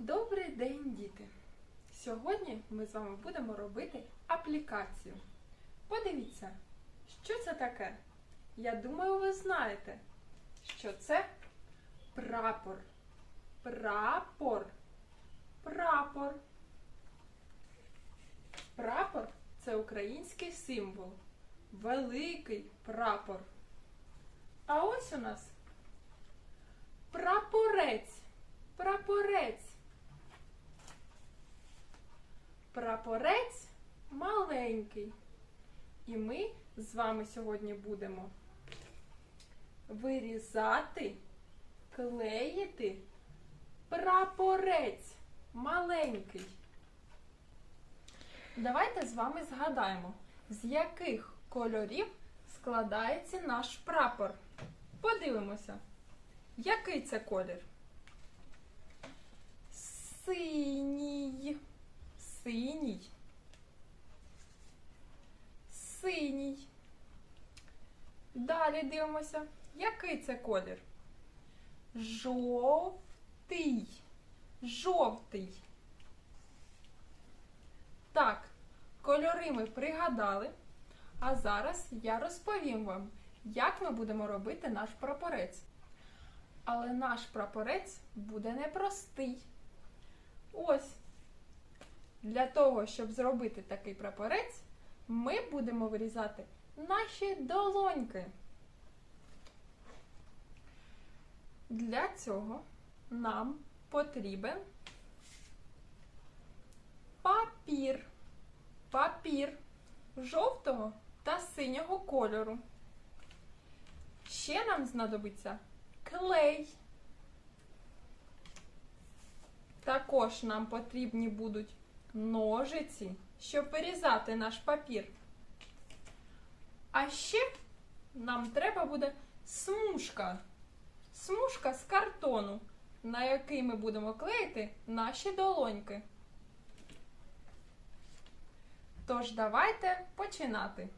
Добрий день, діти! Сьогодні ми з вами будемо робити аплікацію. Подивіться, що це таке? Я думаю, ви знаєте, що це прапор. Прапор. Прапор. Прапор це український символ. Великий прапор. А ось у нас прапорець. Прапорець. Прапорець маленький. І ми з вами сьогодні будемо вирізати, клеїти прапорець маленький. Давайте з вами згадаємо, з яких кольорів складається наш прапор. Подивимося, який це колір? Синій. Синій. Синій. Далі дивимося, який це колір? Жовтий. Жовтий. Так, кольори ми пригадали. А зараз я розповім вам, як ми будемо робити наш прапорець. Але наш прапорець буде непростий. Ось. Для того, щоб зробити такий прапорець, ми будемо вирізати наші долоньки. Для цього нам потрібен папір. Папір жовтого та синього кольору. Ще нам знадобиться клей. Також нам потрібні будуть ножиці, щоб вирізати наш папір. А ще нам треба буде смужка. Смужка з картону, на який ми будемо клеїти наші долоньки. Тож давайте починати.